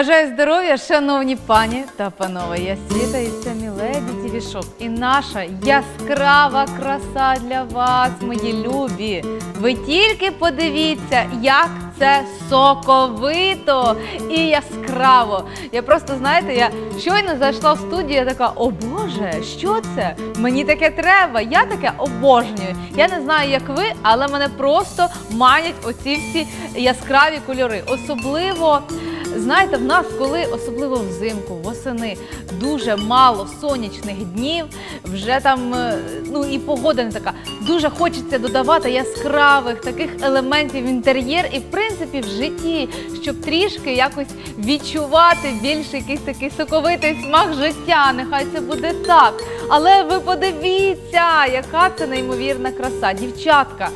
Бажаю здоров'я, шановні пані та панове. Я світа і це Міледі Дівішок. І наша яскрава краса для вас, мої любі. Ви тільки подивіться, як це соковито і яскраво. Я просто знаєте, я щойно зайшла в студію, я така, о Боже, що це? Мені таке треба. Я таке обожнюю. Я не знаю, як ви, але мене просто манять оці всі яскраві кольори. Особливо. Знаєте, в нас, коли особливо взимку, восени, дуже мало сонячних днів, вже там е, ну і погода не така. Дуже хочеться додавати яскравих таких елементів в інтер'єр і в принципі в житті, щоб трішки якось відчувати більш якийсь такий соковитий смак життя. Нехай це буде так. Але ви подивіться, яка це неймовірна краса, дівчатка.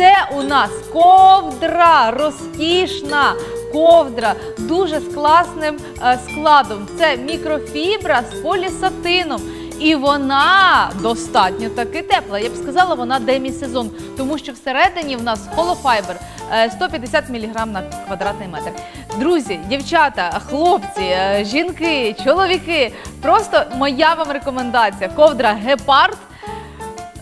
Це у нас ковдра розкішна ковдра, дуже з класним е, складом. Це мікрофібра з полісатином. І вона достатньо таки тепла. Я б сказала, вона демісезон, тому що всередині в нас холофайбер е, 150 мг на квадратний метр. Друзі, дівчата, хлопці, е, жінки, чоловіки. Просто моя вам рекомендація. Ковдра гепард.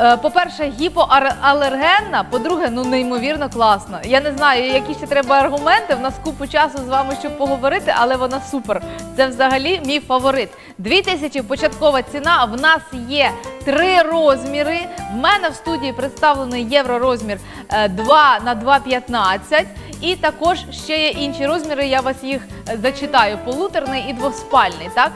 Е, По-перше, гіпоалергенна, по-друге, ну неймовірно класна. Я не знаю, які ще треба аргументи. В нас купу часу з вами, щоб поговорити, але вона супер. Це взагалі мій фаворит. 2000 початкова ціна. В нас є три розміри. В мене в студії представлений євророзмір е, 2 на 2,15. І також ще є інші розміри. Я вас їх е, зачитаю: полуторний і двоспальний. Так.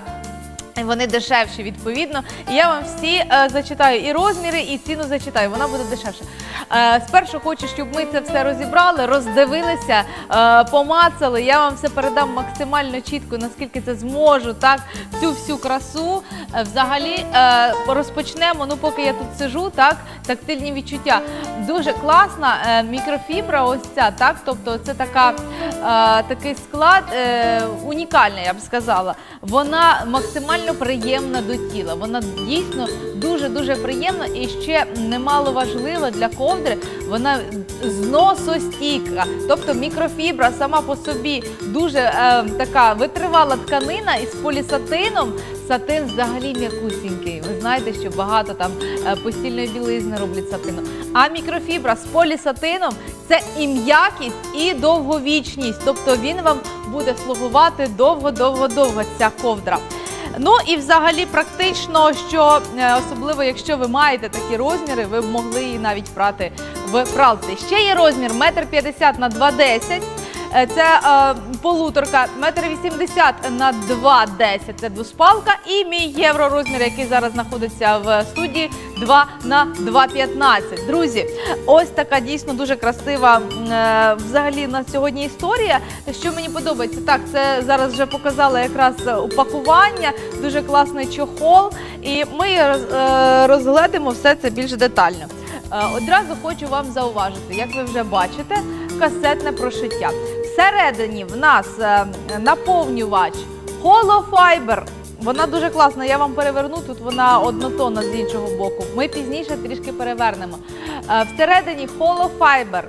Вони дешевші, відповідно. Я вам всі е, зачитаю і розміри, і ціну зачитаю. Вона буде дешевша. Е, спершу хочу, щоб ми це все розібрали, роздивилися, е, помацали. Я вам все передам максимально чітко, наскільки це зможу. Так, цю всю красу. Е, взагалі е, розпочнемо. Ну, поки я тут сижу, так, тактильні відчуття. Дуже класна е, мікрофібра, ось ця, так. Тобто, це така, е, такий склад е, унікальний, я б сказала. Вона максимально приємна до тіла. Вона дійсно дуже дуже приємна і ще немало важливо для ковдри. Вона зносостійка, тобто мікрофібра сама по собі дуже е, така витривала тканина із полісатином. Сатин взагалі м'якусінький. Ви знаєте, що багато там е, постільної білизни роблять сатином. А мікрофібра з полісатином це і м'якість, і довговічність. Тобто він вам буде слугувати довго-довго-довго ця ковдра. Ну і взагалі практично, що е, особливо якщо ви маєте такі розміри, ви б могли її навіть прати в пралці. Ще є розмір 1,50 на 2,10 Е, Це е, полуторка, метр вісімдесят на 2,10 це двоспалка. І мій євро розмір, який зараз знаходиться в студії, 2 на 2,15. Друзі, ось така дійсно дуже красива е, взагалі на сьогодні історія. Що мені подобається, так, це зараз вже показала якраз упакування, дуже класний чохол. І ми е, розгледимо все це більш детально. Е, Одразу хочу вам зауважити, як ви вже бачите, касетне прошиття. Всередині в нас е, наповнювач холофайбер. Вона дуже класна. Я вам переверну. Тут вона однотонна з іншого боку. Ми пізніше трішки перевернемо. Е, Всередині холофайбер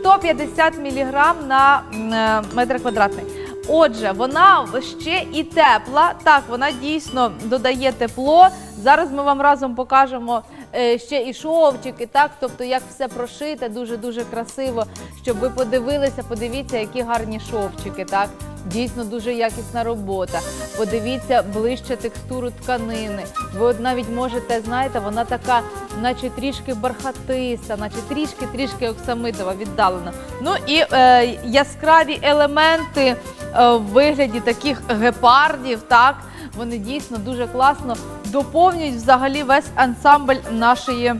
150 мг на е, метр квадратний. Отже, вона ще і тепла. Так, вона дійсно додає тепло. Зараз ми вам разом покажемо ще і шовчики, так, тобто як все прошите, дуже дуже красиво, щоб ви подивилися, подивіться, які гарні шовчики, так. Дійсно дуже якісна робота. Подивіться ближче текстуру тканини. Ви от навіть можете, знаєте, вона така, наче трішки бархатиста, наче трішки трішки оксамитова віддалена. Ну і е, яскраві елементи е, в вигляді таких гепардів, так вони дійсно дуже класно доповнюють взагалі весь ансамбль нашої.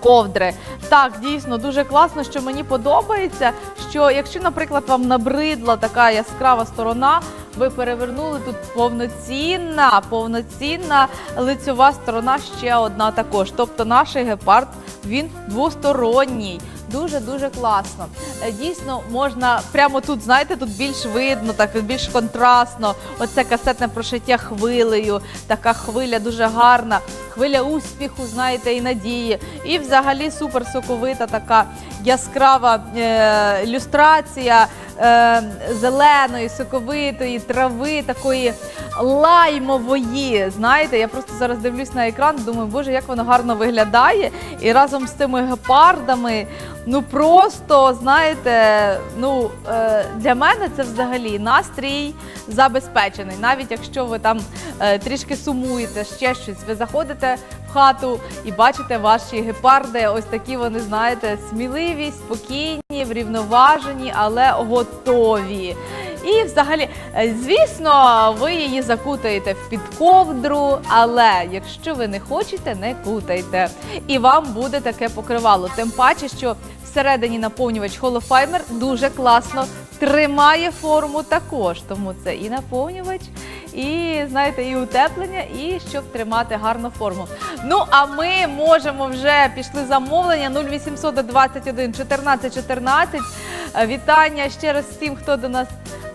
Ковдри. Так, дійсно дуже класно, що мені подобається. Що якщо, наприклад, вам набридла така яскрава сторона, ви перевернули тут повноцінна, повноцінна лицьова сторона ще одна також. Тобто наш гепард він двосторонній. Дуже дуже класно. Е, Дійсно, можна прямо тут, знаєте, тут більш видно, так більш контрастно. Оце касетне прошиття хвилею. Така хвиля дуже гарна. Хвиля успіху, знаєте, і надії. І взагалі супер соковита така яскрава е, люстрація. е, зеленої, соковитої трави, такої лаймової. Знаєте, я просто зараз дивлюсь на екран, думаю, боже, як воно гарно виглядає. І разом з цими гепардами, ну просто знаєте, ну е, для мене це взагалі настрій забезпечений. Навіть якщо ви там е, трішки сумуєте, ще щось, ви заходите в хату і бачите ваші гепарди. Ось такі вони, знаєте, сміливі, спокійні, врівноважені, але готові. І взагалі, е, звісно, ви її закутаєте в підковдру, але якщо ви не хочете, не кутайте. І вам буде таке покривало. Тим паче, що всередині наповнювач холофаймер дуже класно тримає форму також. Тому це і наповнювач, і знаєте, і утеплення, і щоб тримати гарну форму. Ну а ми можемо вже пішли замовлення 0800 21 14 14. Е, Вітання ще раз всім, хто до нас.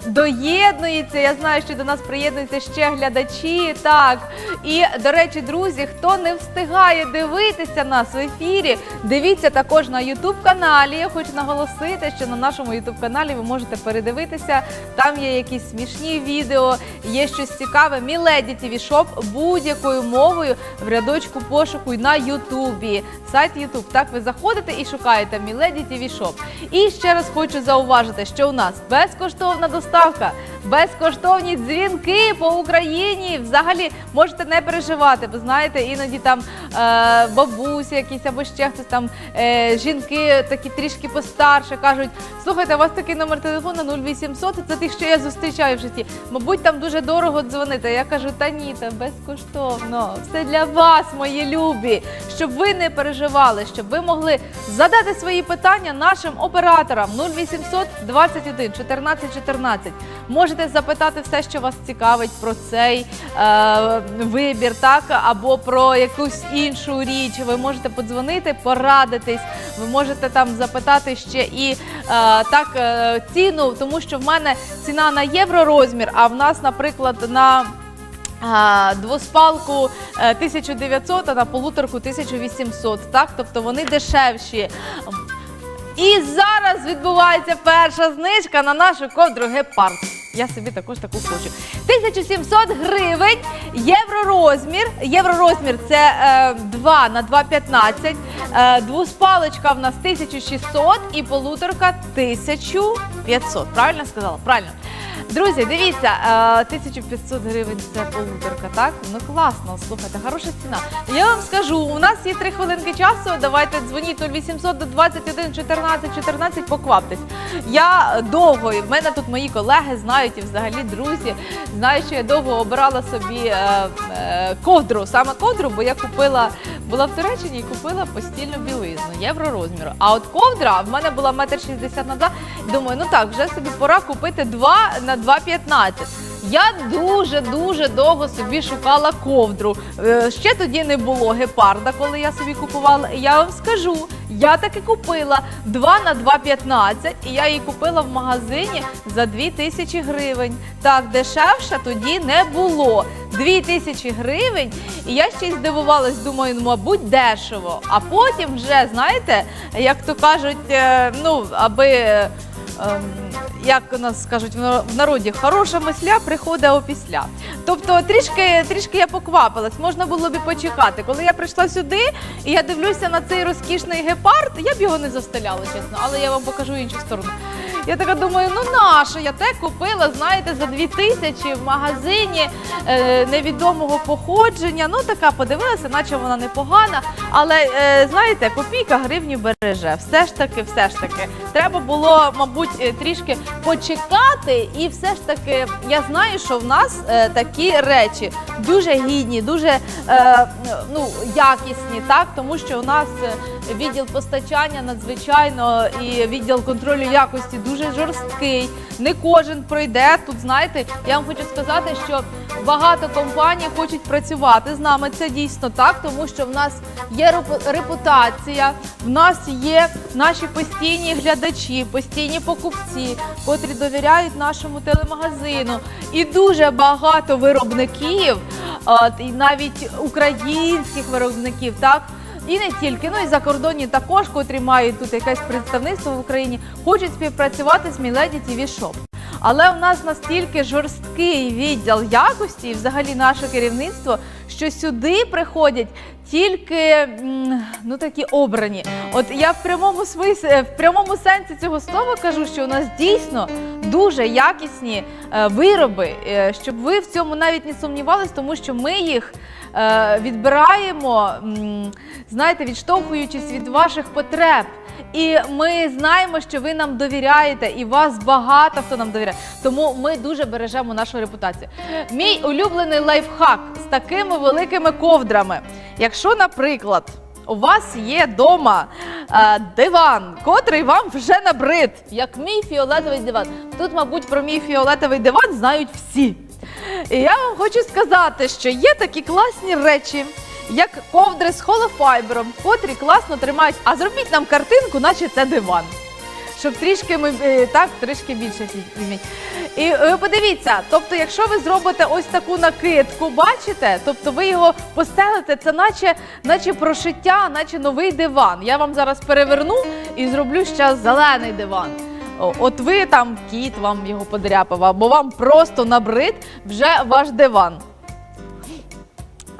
Доєднується, я знаю, що до нас приєднуються ще глядачі. Так і до речі, друзі, хто не встигає дивитися нас в ефірі, дивіться також на Ютуб каналі. Я хочу наголосити, що на нашому Ютуб каналі ви можете передивитися. Там є якісь смішні відео, є щось цікаве. Міледі ТВ Шоп будь-якою мовою в рядочку пошуку на Ютубі. Сайт Ютуб. Так ви заходите і шукаєте Міледі ТВ Шоп. І ще раз хочу зауважити, що у нас безкоштовна доставка, toca. Безкоштовні дзвінки по Україні. Взагалі можете не переживати, бо знаєте, іноді там е, бабусі якісь або ще хтось там е, жінки такі трішки постарше кажуть: слухайте, у вас такий номер телефону 0800, це тих, що я зустрічаю в житті. Мабуть, там дуже дорого дзвонити. Я кажу, та ні, та безкоштовно. Все для вас, мої любі, щоб ви не переживали, щоб ви могли задати свої питання нашим операторам 0800 21 14 14. Можете запитати все, що вас цікавить про цей е, вибір, так або про якусь іншу річ. Ви можете подзвонити, порадитись. Ви можете там запитати ще і е, так е, ціну, тому що в мене ціна на євророзмір, а в нас, наприклад, на Двоспалку е, 1900, а на полуторку 1800, так? Тобто вони дешевші. І зараз відбувається перша знижка на нашу ковдру гепард. Я собі також таку хочу. 1700 гривень євророзмір. Євророзмір це е, 2 на 2,15. Е, двуспалочка в нас 1600 і полуторка 1500. Правильно сказала? Правильно. Друзі, дивіться, е, 1500 гривень це полуторка, так? Ну класно, слухайте, хороша ціна. Я вам скажу, у нас є 3 хвилинки часу. Давайте дзвоніть 0800 до 21 14 14, покваптесь. Я довго, і в мене тут мої колеги знають і взагалі друзі знають, що я довго обирала собі е, е, ковдру, саме ковдру, бо я купила, була в Туреччині і купила постільну білизну, євро розміру. А от ковдра в мене була метр шістдесят на два. Думаю, ну так, вже собі пора купити два на 2,15. Я дуже дуже довго собі шукала ковдру. Е, Ще тоді не було гепарда, коли я собі купувала. Я вам скажу, я таки купила 2 на 2,15 і я її купила в магазині за 2 тисячі гривень. Так, дешевше тоді не було. 2 тисячі гривень, і я ще й здивувалась, думаю, ну, мабуть, дешево. А потім вже, знаєте, як то кажуть, е, ну, аби. Як у нас кажуть в на- в народі, хороша мисля приходить опісля. Тобто трішки, трішки я поквапилась, можна було б почекати. Коли я прийшла сюди і я дивлюся на цей розкішний гепард, я б його не застеляла, чесно, але я вам покажу іншу сторону. Я така думаю, ну наша, я те купила, знаєте, за дві тисячі в магазині е, невідомого походження. Ну така подивилася, наче вона непогана. Але е, знаєте, копійка гривню береже. Все ж таки, все ж таки, треба було, мабуть, е, трішки почекати, і все ж таки, я знаю, що в нас е, такі речі дуже гідні, дуже е, ну, якісні, так? Тому що у нас е, відділ постачання надзвичайно і відділ контролю якості дуже жорсткий. Не кожен пройде тут. Знаєте, я вам хочу сказати, що багато компаній хочуть працювати з нами. Це дійсно так, тому що в нас є репутація, в нас є наші постійні глядачі, постійні покупці, котрі довіряють нашому телемагазину. І дуже багато виробників, і навіть українських виробників, так і не тільки, ну і закордонні також, котрі мають тут якесь представництво в Україні, хочуть співпрацювати з Міледі TV Shop. Але у нас настільки жорсткий відділ якості, і взагалі наше керівництво, що сюди приходять тільки ну такі обрані. От я в прямому смислі, в прямому сенсі цього слова кажу, що у нас дійсно дуже якісні е, вироби, е, щоб ви в цьому навіть не сумнівались, тому що ми їх е, відбираємо, знаєте, відштовхуючись від ваших потреб. І ми знаємо, що ви нам довіряєте, і вас багато хто нам довіряє. Тому ми дуже бережемо нашу репутацію. Мій улюблений лайфхак з такими великими ковдрами. Якщо, наприклад, у вас є вдома е, диван, котрий вам вже набрид, як мій фіолетовий диван. Тут, мабуть, про мій фіолетовий диван знають всі. І я вам хочу сказати, що є такі класні речі, як ковдри з холофайбером, котрі класно тримають. А зробіть нам картинку, наче це диван. Щоб трішки ми е, так, трішки більше візьміть. І е, подивіться, тобто, якщо ви зробите ось таку накидку, бачите, тобто ви його постелите, це наче, наче прошиття, наче новий диван. Я вам зараз переверну і зроблю ще зелений диван. От ви там кіт вам його подряпав, або вам просто набрид вже ваш диван.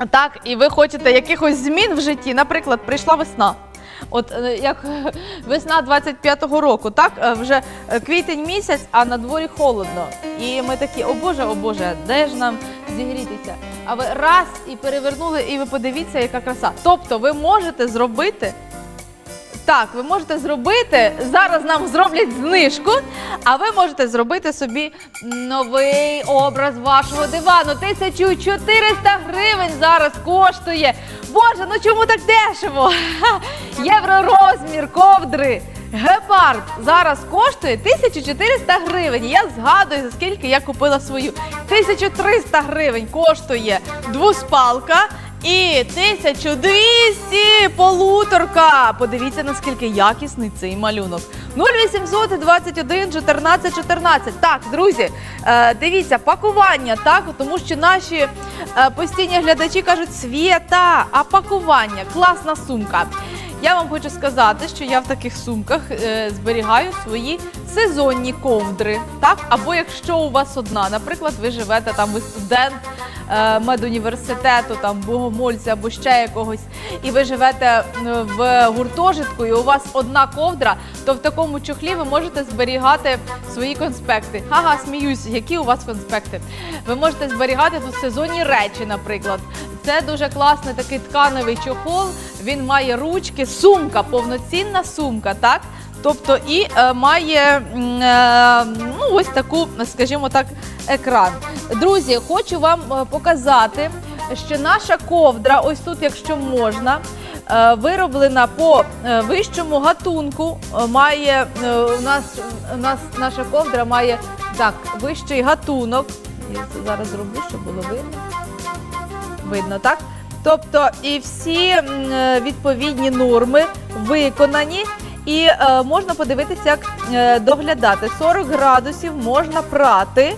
Так, і ви хочете якихось змін в житті. Наприклад, прийшла весна. От е, як весна 25-го року, так е, вже е, квітень місяць, а на дворі холодно. І ми такі, о Боже, о Боже, де ж нам зігрітися? А ви раз і перевернули, і ви подивіться, яка краса. Тобто, ви можете зробити. Так, ви можете зробити. Зараз нам зроблять знижку, а ви можете зробити собі новий образ вашого дивану. 1400 гривень зараз коштує. Боже, ну чому так дешево? Євророзмір ковдри. Гепард зараз коштує 1400 гривень. Я згадую, за скільки я купила свою. 1300 гривень коштує двуспалка. І 1200 полуторка. Подивіться, наскільки якісний цей малюнок. 0800 21 14 14. Так, друзі, е, дивіться, пакування, так, тому що наші е, постійні глядачі кажуть, Свєта, а пакування, класна сумка. Я вам хочу сказати, що я в таких сумках е, зберігаю свої сезонні ковдри. Так, або якщо у вас одна, наприклад, ви живете там, ви студент е, медуніверситету, там богомольця або ще якогось, і ви живете е, в гуртожитку, і у вас одна ковдра, то в такому чохлі ви можете зберігати свої конспекти. Ага, сміюсь, які у вас конспекти? Ви можете зберігати тут сезонні речі, наприклад. Це дуже класний такий тканевий чохол. Він має ручки, сумка, повноцінна сумка, так? Тобто і е, має е, ну, ось таку, скажімо так, екран. Друзі, хочу вам е, показати, що наша ковдра, ось тут, якщо можна, е, вироблена по е, вищому гатунку. Е, Має е, у нас, у нас наша ковдра має так, вищий гатунок. Я це зараз зроблю, щоб було видно. Видно, так? Тобто і всі е, відповідні норми виконані, і е, можна подивитися, як е, доглядати. 40 градусів можна прати,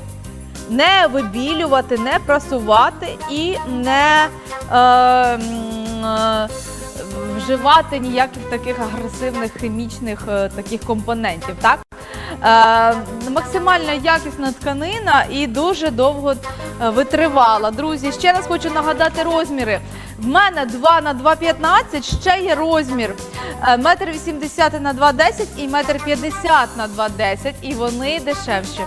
не вибілювати, не прасувати і не е, е, вживати ніяких таких агресивних хімічних е, таких компонентів. Так? Е, максимально якісна тканина і дуже довго е, витривала. Друзі, ще раз хочу нагадати розміри. В мене 2 на 2,15, ще є розмір 1,80 метр 80 на 2,10 і метр 50 на 2,10, і вони дешевші.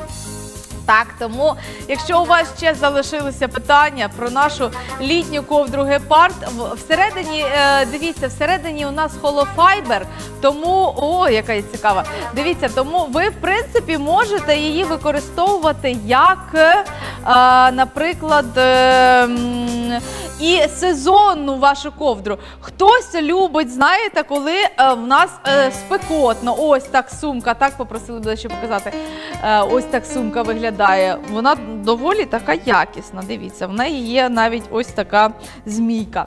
Так, тому якщо у вас ще залишилися питання про нашу літню ковдру гепард, всередині, е, дивіться, всередині у нас холофайбер, тому о, яка є цікава. Дивіться, тому ви в принципі можете її використовувати як, е, наприклад, е, і сезонну вашу ковдру. Хтось любить, знаєте, коли в нас спекотно. Ось так сумка, так попросили ще показати. Ось так сумка виглядає. Вона доволі така якісна. Дивіться, в неї є навіть ось така змійка.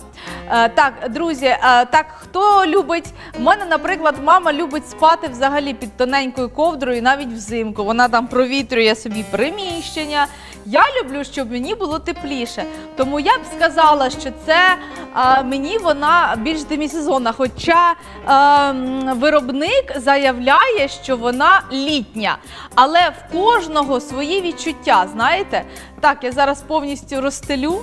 Е, так, друзі, е, так хто любить, в мене, наприклад, мама любить спати взагалі під тоненькою ковдрою, навіть взимку. Вона там провітрює собі приміщення, Я люблю, щоб мені було тепліше. Тому я б сказала, що це а, мені вона більш демісезонна. Хоча а, виробник заявляє, що вона літня. Але в кожного свої відчуття, знаєте? Так, я зараз повністю розстелю.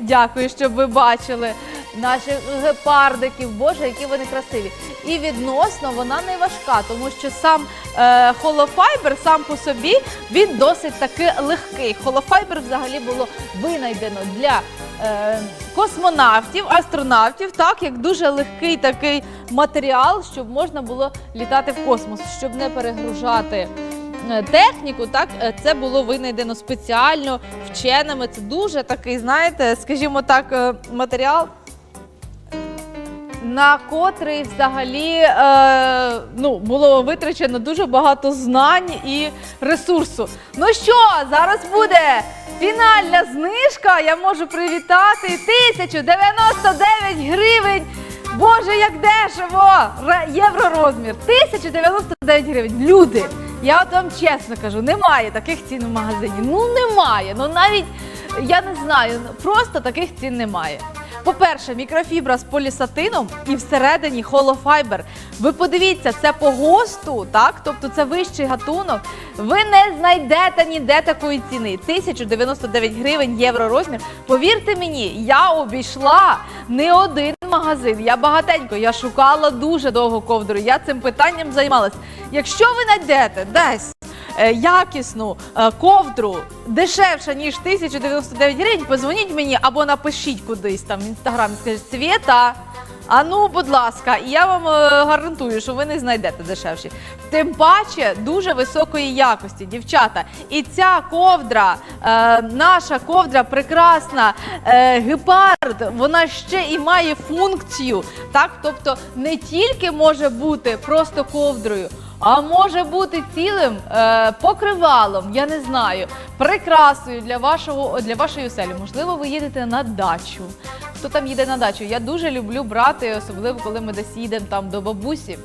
Дякую, щоб ви бачили наших гепардиків. Боже, які вони красиві. І відносно вона не важка, тому що сам е, холофайбер сам по собі він досить таки легкий. Холофайбер взагалі було винайдено для е, космонавтів, астронавтів, так як дуже легкий такий матеріал, щоб можна було літати в космос, щоб не перегружати. е, Техніку, так е, це було винайдено спеціально вченими. Це дуже такий, знаєте, скажімо так, е, матеріал, на котрий взагалі е, ну, було витрачено дуже багато знань і ресурсу. Ну що, зараз буде фінальна знижка. Я можу привітати 1099 гривень. Боже, як дешево! Ре- Євро розмір. 1099 гривень. Люди, я от вам чесно кажу, немає таких цін в магазині. Ну немає. Ну навіть я не знаю, просто таких цін немає. По-перше, мікрофібра з полісатином і всередині холофайбер. Ви подивіться, це по ГОСТу, так? Тобто це вищий гатунок. Ви не знайдете ніде такої ціни. 1099 гривень євро розмір. Повірте мені, я обійшла не один магазин. Я багатенько, я шукала дуже довго ковдру. Я цим питанням займалась. Якщо ви знайдете десь якісну е, ковдру дешевше, ніж 1099 гривень, позвоніть мені або напишіть кудись там в інстаграмі, скажіть Свєта. А ну, будь ласка, і я вам е, гарантую, що ви не знайдете дешевші. Тим паче дуже високої якості, дівчата. І ця ковдра, е, наша ковдра прекрасна, е, гепард, вона ще і має функцію. Так, тобто не тільки може бути просто ковдрою. А може бути цілим е, покривалом, я не знаю, прикрасою для вашого для вашої оселі. Можливо, ви їдете на дачу. Хто там їде на дачу? Я дуже люблю брати, особливо коли ми десь їдемо там до бабусі.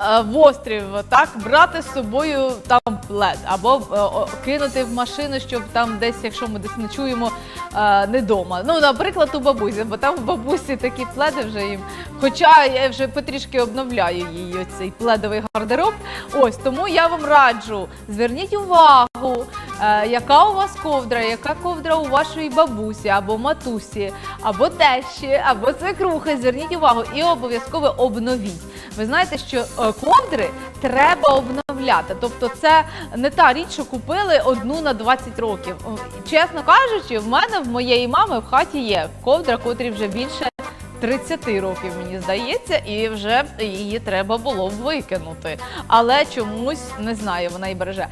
Е, В острів, так, брати з собою там плед, або е, кинути в машину, щоб там десь, якщо ми десь ночуємо е, не вдома. Ну, наприклад, у бабусі, бо там в бабусі такі пледи вже їм. Хоча я вже потрішки обновляю її цей пледовий гардероб. Ось тому я вам раджу, зверніть увагу, яка у вас ковдра, яка ковдра у вашої бабусі або матусі, або тещі, або свекрухи. Зверніть увагу і обов'язково обновіть. Ви знаєте, що ковдри треба обновляти. Тобто, це не та річ, що купили одну на 20 років. Чесно кажучи, в мене в моєї мами в хаті є ковдра, котрі вже більше 30 років, мені здається, і вже її треба було викинути. Але чомусь не знаю, вона і береже.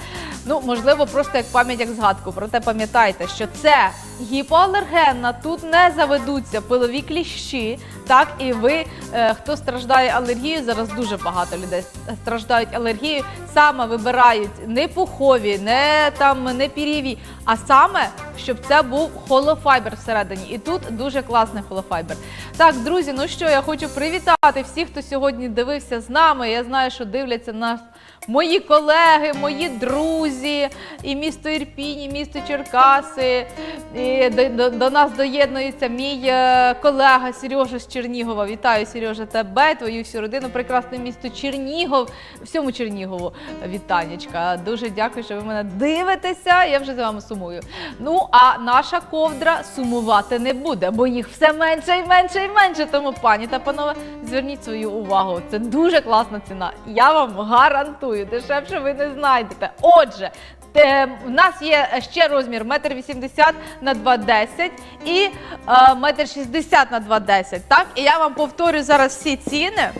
Ну, можливо, просто як пам'ять, як згадку. Проте пам'ятайте, що це гіпоалергенна, тут не заведуться пилові кліщі. Так, і ви, е, хто страждає алергією, зараз дуже багато людей страждають алергією, саме вибирають не пухові, не там не пірєві, а саме, щоб це був холофайбер всередині. І тут дуже класний холофайбер. Так, друзі, ну що, я хочу привітати всіх, хто сьогодні дивився з нами. Я знаю, що дивляться нас мої колеги, мої друзі, і місто Ірпінь, і місто Черкаси. І до, до, до нас доєднується мій е, колега Сережа з Чернігова. Вітаю, Сережа, тебе, твою всю родину. Прекрасне місто Чернігов. Всьому Чернігову вітанечка. Дуже дякую, що ви мене дивитеся. Я вже за вами сумую. Ну а наша ковдра сумувати не буде, бо їх все менше і менше і менше. Тому, пані та панове, зверніть свою увагу. Це дуже класна ціна. Я вам гарантую, дешевше ви не знайдете. Отже. В нас є ще розмір 1,80 м на 2,10 і е, метр 60 на 2,10. Так, і я вам повторю зараз всі ціни.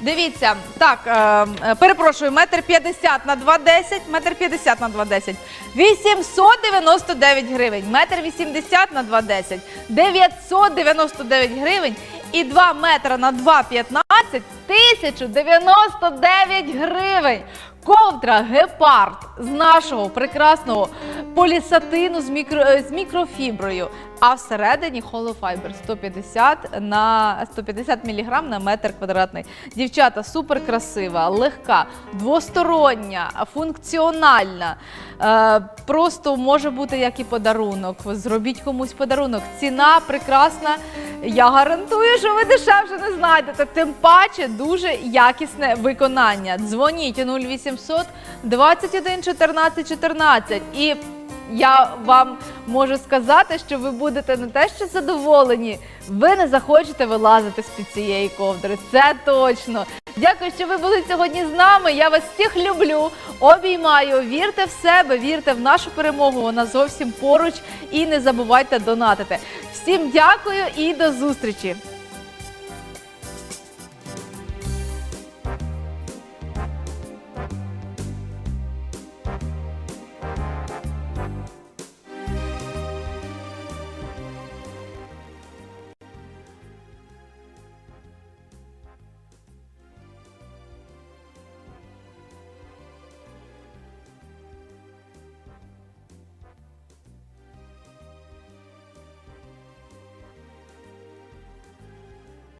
Дивіться, так, е, е, перепрошую, метр 50 на 2,10, метр 50 на 2,10, 899 гривень, метр 80 на 2,10, 999 гривень і 2 метра на 2,15, 1099 гривень. Ковдра гепард з нашого прекрасного полісатину з, мікро, е, з мікрофіброю. А всередині холофайбер 150 на 150 мг на метр квадратний. Дівчата супер красива, легка, двостороння, функціональна. Е, просто може бути як і подарунок. Зробіть комусь подарунок. Ціна прекрасна. Я гарантую, що ви дешевше не знайдете. Тим паче дуже якісне виконання. Дзвоніть 0800 21 14 14 і я вам можу сказати, що ви будете не те, що задоволені, ви не захочете вилазити з під цієї ковдри. Це точно. Дякую, що ви були сьогодні з нами. Я вас всіх люблю, обіймаю. Вірте в себе, вірте в нашу перемогу. Вона зовсім поруч. І не забувайте донатити. Всім дякую і до зустрічі!